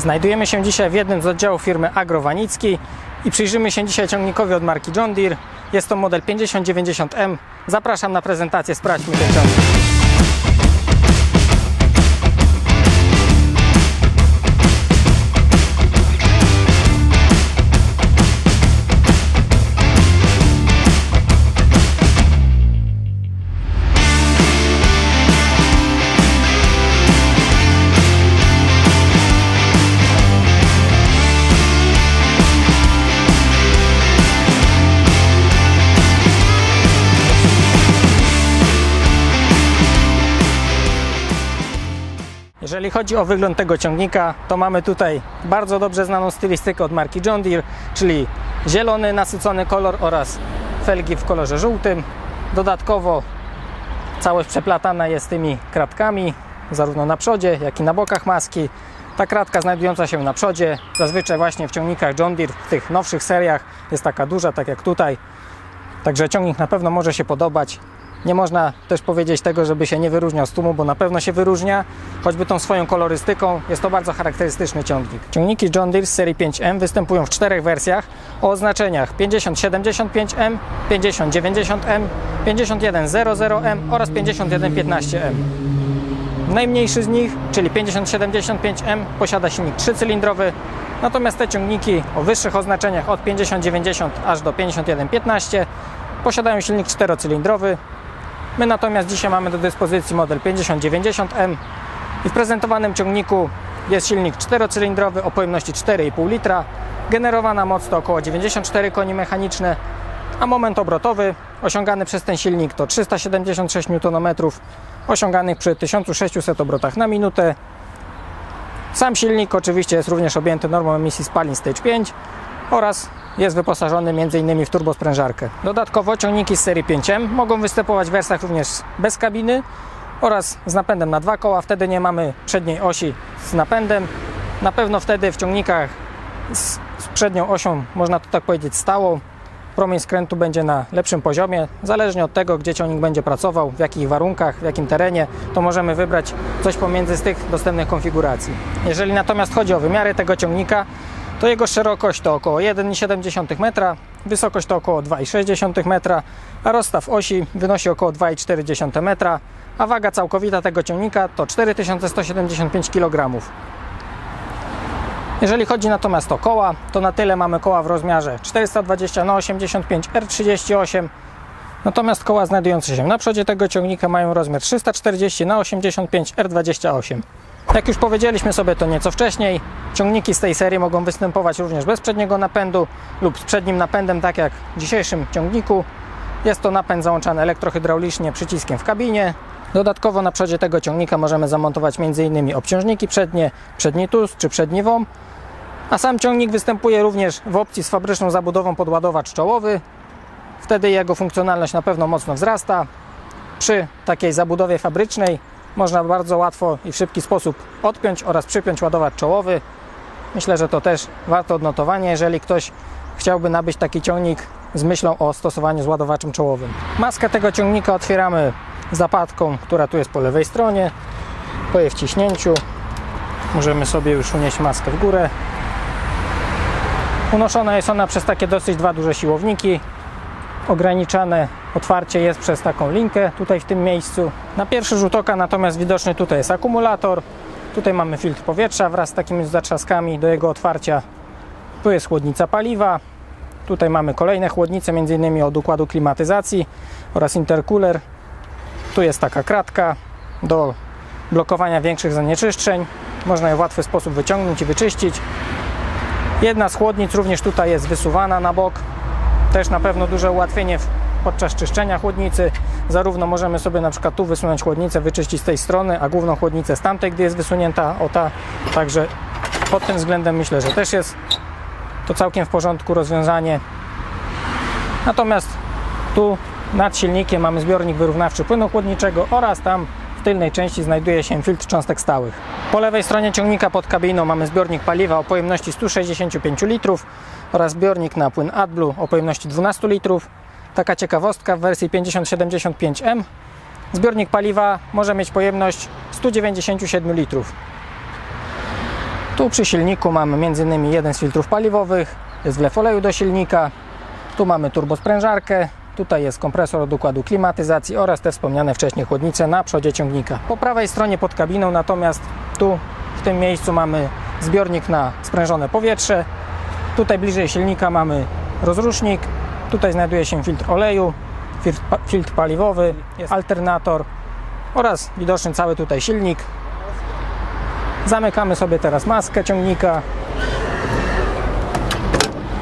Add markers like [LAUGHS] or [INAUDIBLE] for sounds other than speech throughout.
Znajdujemy się dzisiaj w jednym z oddziałów firmy Agrowanicki i przyjrzymy się dzisiaj ciągnikowi od marki John Deere. Jest to model 5090M. Zapraszam na prezentację, sprawdźmy ten ciągnik. Jeżeli chodzi o wygląd tego ciągnika, to mamy tutaj bardzo dobrze znaną stylistykę od marki John Deere, czyli zielony, nasycony kolor oraz felgi w kolorze żółtym. Dodatkowo całość przeplatana jest tymi kratkami, zarówno na przodzie, jak i na bokach maski. Ta kratka znajdująca się na przodzie, zazwyczaj właśnie w ciągnikach John Deere, w tych nowszych seriach, jest taka duża, tak jak tutaj. Także ciągnik na pewno może się podobać. Nie można też powiedzieć tego, żeby się nie wyróżniał z tłumu, bo na pewno się wyróżnia, choćby tą swoją kolorystyką. Jest to bardzo charakterystyczny ciągnik. Ciągniki John Deere z serii 5M występują w czterech wersjach o oznaczeniach 5075M, 5090M, 5100M oraz 5115M. Najmniejszy z nich, czyli 5075M, posiada silnik trzycylindrowy, natomiast te ciągniki o wyższych oznaczeniach od 5090 aż do 5115 posiadają silnik czterocylindrowy. My natomiast dzisiaj mamy do dyspozycji model 5090M i w prezentowanym ciągniku jest silnik czterocylindrowy o pojemności 4,5 litra, generowana moc to około 94 koni mechaniczne, a moment obrotowy osiągany przez ten silnik to 376 Nm, osiąganych przy 1600 obrotach na minutę. Sam silnik oczywiście jest również objęty normą emisji spalin Stage 5 oraz jest wyposażony m.in. w turbosprężarkę. Dodatkowo ciągniki z serii 5M mogą występować w wersjach również bez kabiny oraz z napędem na dwa koła. Wtedy nie mamy przedniej osi z napędem. Na pewno wtedy w ciągnikach z, przednią osią, można to tak powiedzieć, stałą, promień skrętu będzie na lepszym poziomie. Zależnie od tego, gdzie ciągnik będzie pracował, w jakich warunkach, w jakim terenie, to możemy wybrać coś pomiędzy z tych dostępnych konfiguracji. Jeżeli natomiast chodzi o wymiary tego ciągnika, to jego szerokość to około 1,7 metra, wysokość to około 2,6 metra, a rozstaw osi wynosi około 2,4 metra, a waga całkowita tego ciągnika to 4175 kg. Jeżeli chodzi natomiast o koła, to na tyle mamy koła w rozmiarze 420 na 85 R38, natomiast koła znajdujące się na przodzie tego ciągnika mają rozmiar 340 na 85 R28. Jak już powiedzieliśmy sobie to nieco wcześniej, ciągniki z tej serii mogą występować również bez przedniego napędu lub z przednim napędem, tak jak w dzisiejszym ciągniku. Jest to napęd załączany elektrohydraulicznie przyciskiem w kabinie. Dodatkowo na przodzie tego ciągnika możemy zamontować m.in. obciążniki przednie, przedni tuz czy przedni WOM, a sam ciągnik występuje również w opcji z fabryczną zabudową podładowacz czołowy. Wtedy jego funkcjonalność na pewno mocno wzrasta. Przy takiej zabudowie fabrycznej można bardzo łatwo i w szybki sposób odpiąć oraz przypiąć ładowacz czołowy. Myślę, że to też warto odnotowania, jeżeli ktoś chciałby nabyć taki ciągnik z myślą o stosowaniu z ładowaczem czołowym. Maskę tego ciągnika otwieramy zapadką, która tu jest po lewej stronie. Po jej wciśnięciu możemy sobie już unieść maskę w górę. Unoszona jest ona przez takie dosyć dwa duże siłowniki. Ograniczane otwarcie jest przez taką linkę tutaj w tym miejscu. Na pierwszy rzut oka natomiast widoczny tutaj jest akumulator. Tutaj mamy filtr powietrza wraz z takimi zatrzaskami do jego otwarcia. Tu jest chłodnica paliwa. Tutaj mamy kolejne chłodnice, m.in. od układu klimatyzacji oraz intercooler. Tu jest taka kratka do blokowania większych zanieczyszczeń. Można je w łatwy sposób wyciągnąć i wyczyścić. Jedna z chłodnic również tutaj jest wysuwana na bok. Też na pewno duże ułatwienie podczas czyszczenia chłodnicy. Zarówno możemy sobie na przykład tu wysunąć chłodnicę, wyczyścić z tej strony, a główną chłodnicę z tamtej, gdy jest wysunięta o ta. Także pod tym względem myślę, że też jest to całkiem w porządku rozwiązanie. Natomiast tu nad silnikiem mamy zbiornik wyrównawczy płynu chłodniczego oraz tam w tylnej części znajduje się filtr cząstek stałych. Po lewej stronie ciągnika pod kabiną mamy zbiornik paliwa o pojemności 165 litrów oraz zbiornik na płyn AdBlue o pojemności 12 litrów. Taka ciekawostka w wersji 5075M zbiornik paliwa może mieć pojemność 197 litrów. Tu przy silniku mamy m.in. jeden z filtrów paliwowych, jest wlew oleju do silnika, tu mamy turbosprężarkę, tutaj jest kompresor od układu klimatyzacji oraz te wspomniane wcześniej chłodnice na przodzie ciągnika. Po prawej stronie pod kabiną natomiast tu w tym miejscu mamy zbiornik na sprężone powietrze. Tutaj bliżej silnika mamy rozrusznik, tutaj znajduje się filtr oleju, filtr, pa- filtr paliwowy, jest alternator oraz widoczny cały tutaj silnik. Zamykamy sobie teraz maskę ciągnika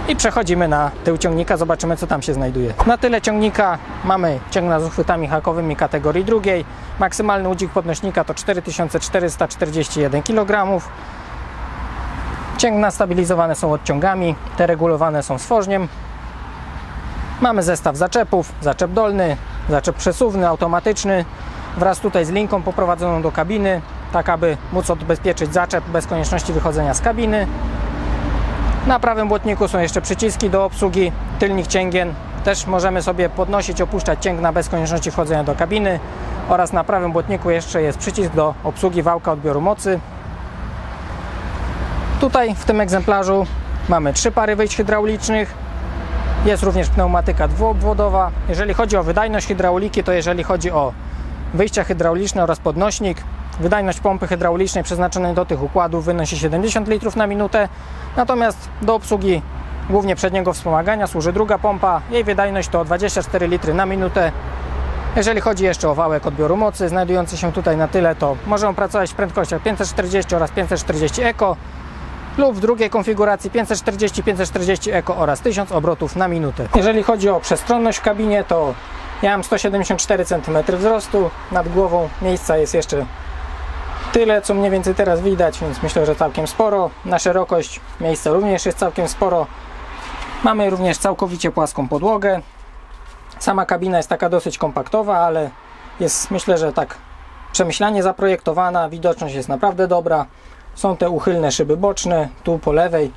i przechodzimy na tył ciągnika, zobaczymy co tam się znajduje. Na tyle ciągnika mamy ciągna z uchwytami hakowymi kategorii drugiej. Maksymalny udźwig podnośnika to 4441 kg. Cięgna stabilizowane są odciągami, te regulowane są stworzniem. Mamy zestaw zaczepów, zaczep dolny, zaczep przesuwny, automatyczny, wraz tutaj z linką poprowadzoną do kabiny, tak aby móc odbezpieczyć zaczep bez konieczności wychodzenia z kabiny. Na prawym błotniku są jeszcze przyciski do obsługi tylnych cięgien. Też możemy sobie podnosić, opuszczać cięgna bez konieczności wchodzenia do kabiny. Oraz na prawym błotniku jeszcze jest przycisk do obsługi wałka odbioru mocy. Tutaj w tym egzemplarzu mamy trzy pary wyjść hydraulicznych. Jest również pneumatyka dwuobwodowa. Jeżeli chodzi o wydajność hydrauliki, to jeżeli chodzi o wyjścia hydrauliczne oraz podnośnik, wydajność pompy hydraulicznej przeznaczonej do tych układów wynosi 70 litrów na minutę. Natomiast do obsługi głównie przedniego wspomagania służy druga pompa. Jej wydajność to 24 litry na minutę. Jeżeli chodzi jeszcze o wałek odbioru mocy, znajdujący się tutaj na tyle, to może on pracować w prędkościach 540 oraz 540 Eco lub w drugiej konfiguracji 540, 540 Eco oraz 1000 obrotów na minutę. Jeżeli chodzi o przestronność w kabinie, to ja mam 174 cm wzrostu, nad głową miejsca jest jeszcze tyle, co mniej więcej teraz widać, więc myślę, że całkiem sporo. Na szerokość miejsca również jest całkiem sporo. Mamy również całkowicie płaską podłogę. Sama kabina jest taka dosyć kompaktowa, ale jest myślę, że tak przemyślanie zaprojektowana. Widoczność jest naprawdę dobra. Są te uchylne szyby boczne, tu po lewej,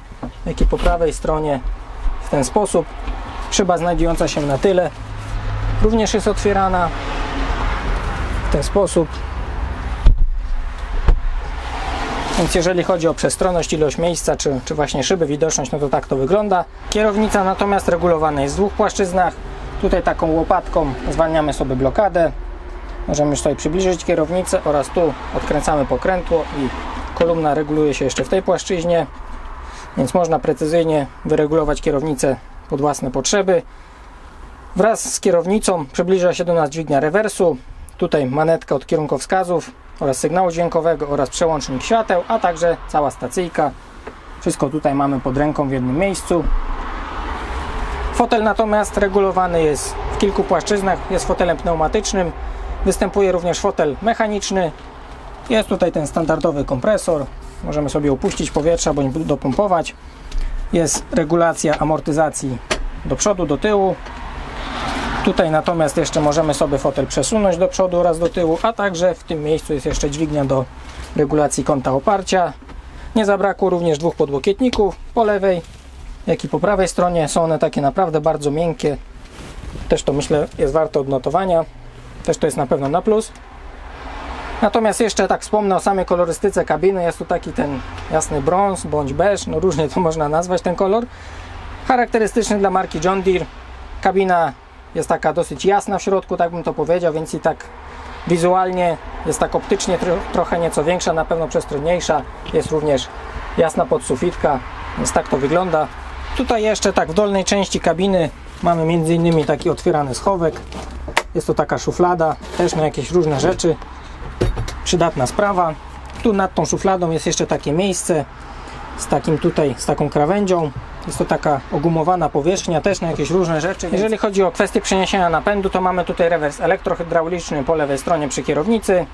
jak i po prawej stronie w ten sposób. Szyba znajdująca się na tyle również jest otwierana w ten sposób. Więc jeżeli chodzi o przestronność, ilość miejsca, czy, czy właśnie szyby, widoczność, no to tak to wygląda. Kierownica natomiast regulowana jest w dwóch płaszczyznach. Tutaj taką łopatką zwalniamy sobie blokadę. Możemy już sobie przybliżyć kierownicę oraz tu odkręcamy pokrętło i kolumna reguluje się jeszcze w tej płaszczyźnie. Więc można precyzyjnie wyregulować kierownicę pod własne potrzeby. Wraz z kierownicą przybliża się do nas dźwignia rewersu. Tutaj manetka od kierunkowskazów oraz sygnału dźwiękowego oraz przełącznik świateł, a także cała stacyjka. Wszystko tutaj mamy pod ręką w jednym miejscu. Fotel natomiast regulowany jest w kilku płaszczyznach. Jest fotelem pneumatycznym. Występuje również fotel mechaniczny. Jest tutaj ten standardowy kompresor. Możemy sobie opuścić powietrza bądź dopompować. Jest regulacja amortyzacji do przodu, do tyłu. Tutaj natomiast jeszcze możemy sobie fotel przesunąć do przodu oraz do tyłu, a także w tym miejscu jest jeszcze dźwignia do regulacji kąta oparcia. Nie zabrakło również dwóch podłokietników po lewej, jak i po prawej stronie. Są one takie naprawdę bardzo miękkie. Też to myślę jest warte odnotowania. Też to jest na pewno na plus. Natomiast jeszcze tak wspomnę o samej kolorystyce kabiny. Jest tu taki ten jasny brąz bądź beż, no różnie to [LAUGHS] można nazwać ten kolor. Charakterystyczny dla marki John Deere. Kabina jest taka dosyć jasna w środku, tak bym to powiedział, więc i tak wizualnie jest tak optycznie tro, trochę nieco większa, na pewno przestronniejsza. Jest również jasna podsufitka, więc tak to wygląda. Tutaj jeszcze tak w dolnej części kabiny mamy między innymi taki otwierany schowek. Jest to taka szuflada, też na jakieś różne rzeczy. Przydatna sprawa. Tu nad tą szufladą jest jeszcze takie miejsce z takim tutaj, z taką krawędzią. Jest to taka ogumowana powierzchnia, też na jakieś różne rzeczy. Jeżeli chodzi o kwestię przeniesienia napędu, to mamy tutaj rewers elektrohydrauliczny po lewej stronie przy kierownicy.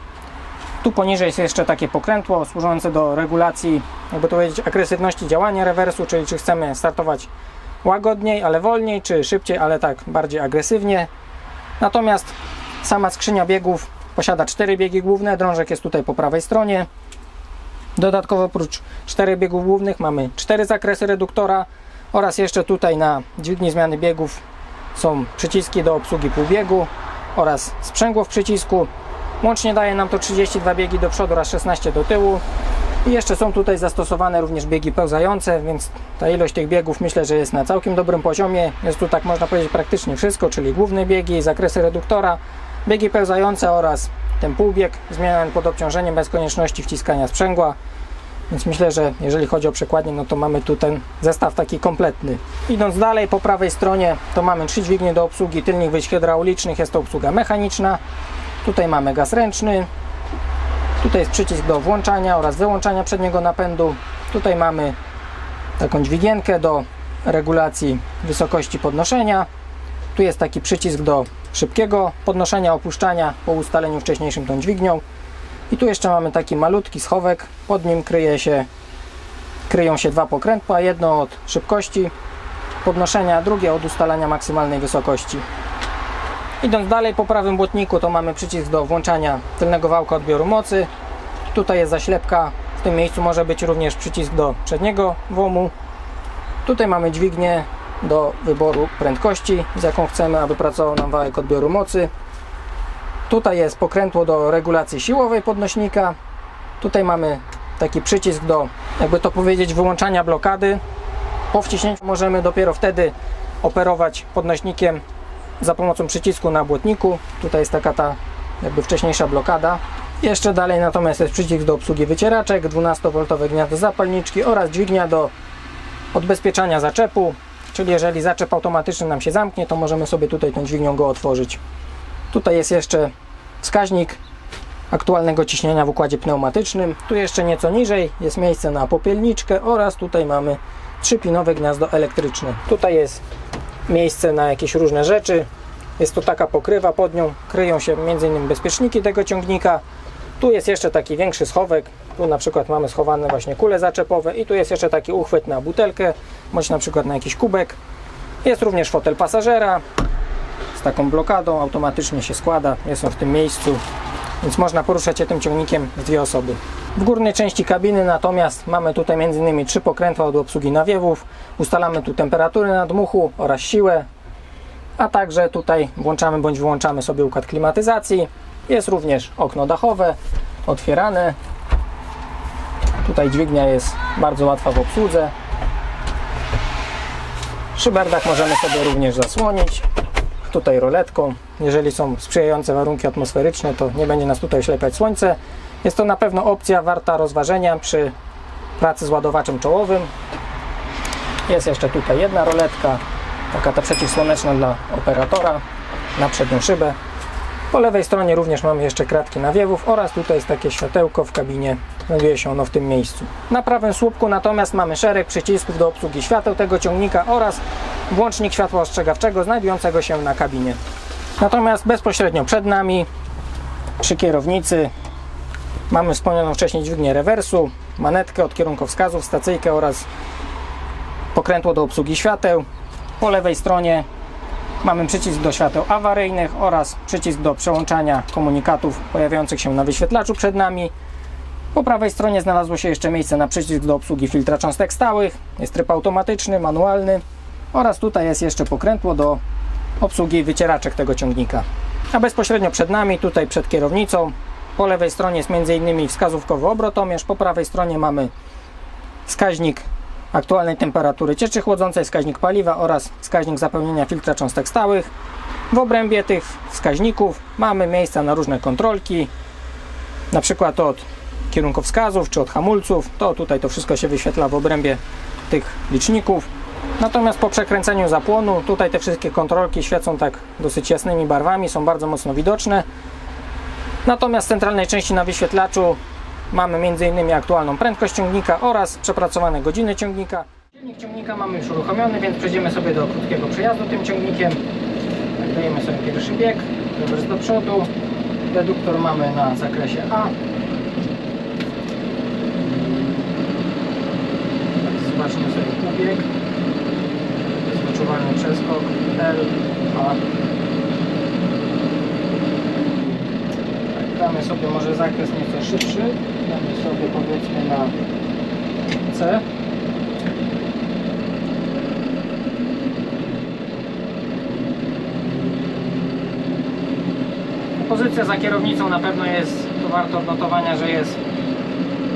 Tu poniżej jest jeszcze takie pokrętło służące do regulacji, jakby to powiedzieć, agresywności działania rewersu, czyli czy chcemy startować łagodniej, ale wolniej, czy szybciej, ale tak bardziej agresywnie. Natomiast sama skrzynia biegów posiada cztery biegi główne, drążek jest tutaj po prawej stronie. Dodatkowo oprócz czterech biegów głównych mamy cztery zakresy reduktora oraz jeszcze tutaj na dźwigni zmiany biegów są przyciski do obsługi półbiegu oraz sprzęgło w przycisku. Łącznie daje nam to 32 biegi do przodu oraz 16 do tyłu. I jeszcze są tutaj zastosowane również biegi pełzające, więc ta ilość tych biegów myślę, że jest na całkiem dobrym poziomie. Jest tu tak można powiedzieć praktycznie wszystko, czyli główne biegi, zakresy reduktora, biegi pełzające oraz ten półbieg zmieniany pod obciążeniem bez konieczności wciskania sprzęgła. Więc myślę, że jeżeli chodzi o przekładnię, no to mamy tu ten zestaw taki kompletny. Idąc dalej, po prawej stronie to mamy trzy dźwignie do obsługi tylnych wyjść hydraulicznych, jest to obsługa mechaniczna. Tutaj mamy gaz ręczny, Tutaj jest przycisk do włączania oraz wyłączania przedniego napędu. Tutaj mamy taką dźwigienkę do regulacji wysokości podnoszenia. Tu jest taki przycisk do szybkiego podnoszenia, opuszczania po ustaleniu wcześniejszym tą dźwignią. I tu jeszcze mamy taki malutki schowek. Pod nim kryje się, kryją się dwa pokrętła. Jedno od szybkości podnoszenia, drugie od ustalania maksymalnej wysokości. Idąc dalej po prawym błotniku to mamy przycisk do włączania tylnego wałka odbioru mocy. Tutaj jest zaślepka, w tym miejscu może być również przycisk do przedniego włamu. Tutaj mamy dźwignię do wyboru prędkości, z jaką chcemy, aby pracował nam wałek odbioru mocy. Tutaj jest pokrętło do regulacji siłowej podnośnika. Tutaj mamy taki przycisk do, jakby to powiedzieć, wyłączania blokady. Po wciśnięciu możemy dopiero wtedy operować podnośnikiem za pomocą przycisku na błotniku. Tutaj jest taka ta jakby wcześniejsza blokada. Jeszcze dalej natomiast jest przycisk do obsługi wycieraczek, 12V gniazdo zapalniczki oraz dźwignia do odbezpieczania zaczepu. Czyli jeżeli zaczep automatyczny nam się zamknie, to możemy sobie tutaj tą dźwignią go otworzyć. Tutaj jest jeszcze wskaźnik aktualnego ciśnienia w układzie pneumatycznym. Tu jeszcze nieco niżej jest miejsce na popielniczkę oraz tutaj mamy trzypinowe gniazdo elektryczne. Tutaj jest miejsce na jakieś różne rzeczy. Jest to taka pokrywa, pod nią kryją się m.in. bezpieczniki tego ciągnika. Tu jest jeszcze taki większy schowek. Tu na przykład mamy schowane właśnie kule zaczepowe i tu jest jeszcze taki uchwyt na butelkę, bądź na przykład na jakiś kubek. Jest również fotel pasażera z taką blokadą, automatycznie się składa, jest on w tym miejscu, więc można poruszać się tym ciągnikiem w dwie osoby. W górnej części kabiny natomiast mamy tutaj m.in. trzy pokrętła do obsługi nawiewów, ustalamy tu temperaturę nadmuchu oraz siłę, a także tutaj włączamy bądź wyłączamy sobie układ klimatyzacji. Jest również okno dachowe, otwierane. Tutaj dźwignia jest bardzo łatwa w obsłudze. Szyberdach możemy sobie również zasłonić. Tutaj roletką. Jeżeli są sprzyjające warunki atmosferyczne, to nie będzie nas tutaj ślepiać słońce. Jest to na pewno opcja warta rozważenia przy pracy z ładowaczem czołowym. Jest jeszcze tutaj jedna roletka, taka ta przeciwsłoneczna dla operatora na przednią szybę. Po lewej stronie również mamy jeszcze kratki nawiewów oraz tutaj jest takie światełko w kabinie. Znajduje się ono w tym miejscu. Na prawym słupku natomiast mamy szereg przycisków do obsługi świateł tego ciągnika oraz włącznik światła ostrzegawczego znajdującego się na kabinie. Natomiast bezpośrednio przed nami przy kierownicy mamy wspomnianą wcześniej dźwignię rewersu, manetkę od kierunkowskazów, stacyjkę oraz pokrętło do obsługi świateł. Po lewej stronie mamy przycisk do świateł awaryjnych oraz przycisk do przełączania komunikatów pojawiających się na wyświetlaczu przed nami. Po prawej stronie znalazło się jeszcze miejsce na przycisk do obsługi filtra cząstek stałych. Jest tryb automatyczny, manualny oraz tutaj jest jeszcze pokrętło do obsługi wycieraczek tego ciągnika. A bezpośrednio przed nami, tutaj przed kierownicą, po lewej stronie jest m.in. wskazówkowy obrotomierz, po prawej stronie mamy wskaźnik aktualnej temperatury cieczy chłodzącej, wskaźnik paliwa oraz wskaźnik zapełnienia filtra cząstek stałych. W obrębie tych wskaźników mamy miejsca na różne kontrolki, na przykład od kierunkowskazów czy od hamulców. To tutaj to wszystko się wyświetla w obrębie tych liczników. Natomiast po przekręceniu zapłonu, tutaj te wszystkie kontrolki świecą tak dosyć jasnymi barwami, są bardzo mocno widoczne. Natomiast w centralnej części na wyświetlaczu mamy m.in. aktualną prędkość ciągnika oraz przepracowane godziny ciągnika. Silnik ciągnika mamy już uruchomiony, więc przejdziemy sobie do krótkiego przejazdu tym ciągnikiem. Dajemy sobie pierwszy bieg, rewers do przodu. Reduktor mamy na zakresie A. Zobaczmy sobie półbieg. Jest wyczuwalny przeskok L, A. Damy sobie może zakres nieco szybszy. Damy sobie powiedzmy na C. Pozycja za kierownicą na pewno jest, to warto odnotowania, że jest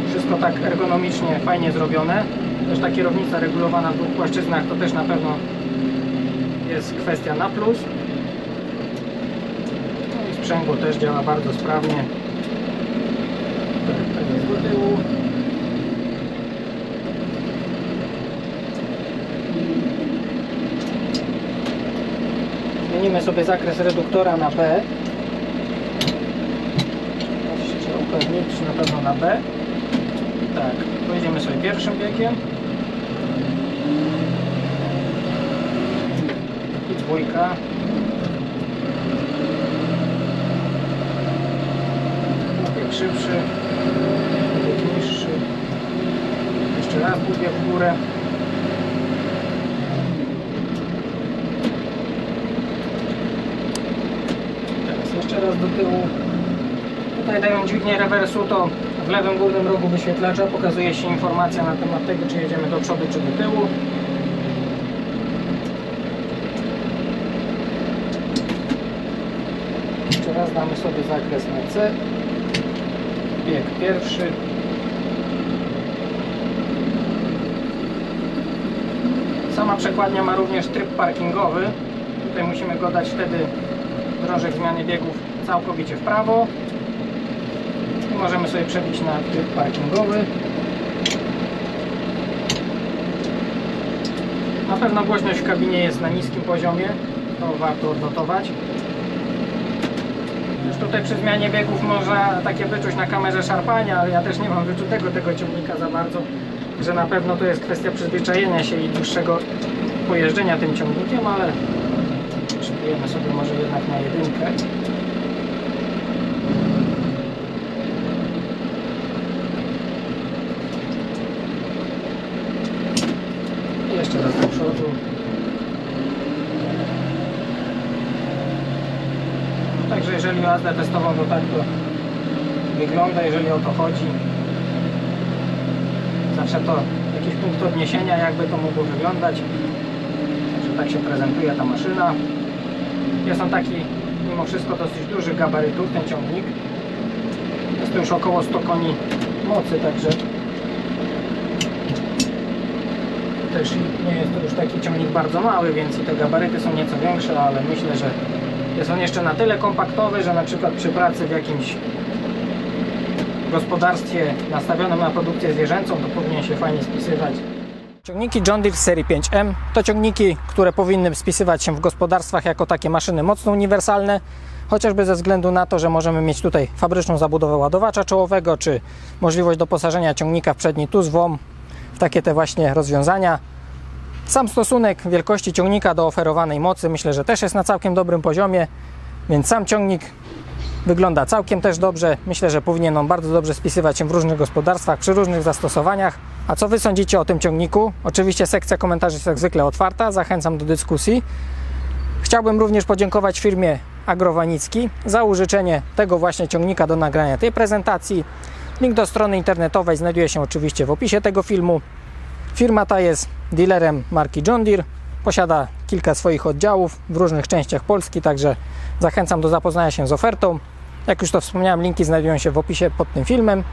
wszystko tak ergonomicznie, fajnie zrobione. Też ta kierownica regulowana w dwóch płaszczyznach to też na pewno jest kwestia na plus. Sprzęgło też działa bardzo sprawnie. Tak, tak jest do tyłu. Zmienimy sobie zakres reduktora na B. Teraz Trzeba upewnić, na pewno na B. Tak, pojedziemy sobie pierwszym biegiem. I dwójka. Bieg szybszy, bieg niższy. Jeszcze raz bubię w górę. Teraz jeszcze raz do tyłu. Tutaj dają dźwignię rewersu, to w lewym górnym rogu wyświetlacza pokazuje się informacja na temat tego, czy jedziemy do przodu, czy do tyłu. Jeszcze raz damy sobie zakres na C. Bieg pierwszy. Sama przekładnia ma również tryb parkingowy. Tutaj musimy go dać wtedy drążek zmiany biegów całkowicie w prawo. I możemy sobie przebić na tryb parkingowy. Na pewno głośność w kabinie jest na niskim poziomie, to warto odnotować. Tutaj przy zmianie biegów można takie wyczuć na kamerze szarpania, ale ja też nie mam wyczutego tego ciągnika za bardzo, że na pewno to jest kwestia przyzwyczajenia się i dłuższego pojeżdżenia tym ciągnikiem, ale Przybijemy sobie może jednak na jedynkę. I jeszcze raz do przodu. Także jeżeli o jazdę testową to tak to wygląda, jeżeli o to chodzi. Zawsze to jakiś punkt odniesienia, jakby to mogło wyglądać. Także tak się prezentuje ta maszyna. Jest on taki mimo wszystko dosyć duży gabarytów, ten ciągnik. Jest to już około 100 koni mocy, także też nie jest to już taki ciągnik bardzo mały, więc i te gabaryty są nieco większe, ale myślę, że jest on jeszcze na tyle kompaktowy, że na przykład przy pracy w jakimś gospodarstwie nastawionym na produkcję zwierzęcą, to powinien się fajnie spisywać. Ciągniki John Deere serii 5M to ciągniki, które powinny spisywać się w gospodarstwach jako takie maszyny mocno uniwersalne, chociażby ze względu na to, że możemy mieć tutaj fabryczną zabudowę ładowacza czołowego, czy możliwość doposażenia ciągnika w przedni tuz, WOM, w takie te właśnie rozwiązania. Sam stosunek wielkości ciągnika do oferowanej mocy myślę, że też jest na całkiem dobrym poziomie, więc sam ciągnik wygląda całkiem też dobrze. Myślę, że powinien on bardzo dobrze spisywać się w różnych gospodarstwach, przy różnych zastosowaniach. A co Wy sądzicie o tym ciągniku? Oczywiście sekcja komentarzy jest jak zwykle otwarta, zachęcam do dyskusji. Chciałbym również podziękować firmie Agrowanicki za użyczenie tego właśnie ciągnika do nagrania tej prezentacji. Link do strony internetowej znajduje się oczywiście w opisie tego filmu. Firma ta jest dealerem marki John Deere. Posiada kilka swoich oddziałów w różnych częściach Polski, także zachęcam do zapoznania się z ofertą. Jak już to wspomniałem, linki znajdują się w opisie pod tym filmem.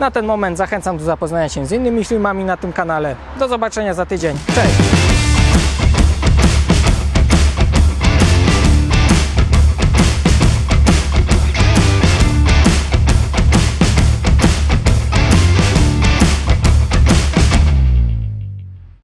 Na ten moment zachęcam do zapoznania się z innymi filmami na tym kanale. Do zobaczenia za tydzień. Cześć!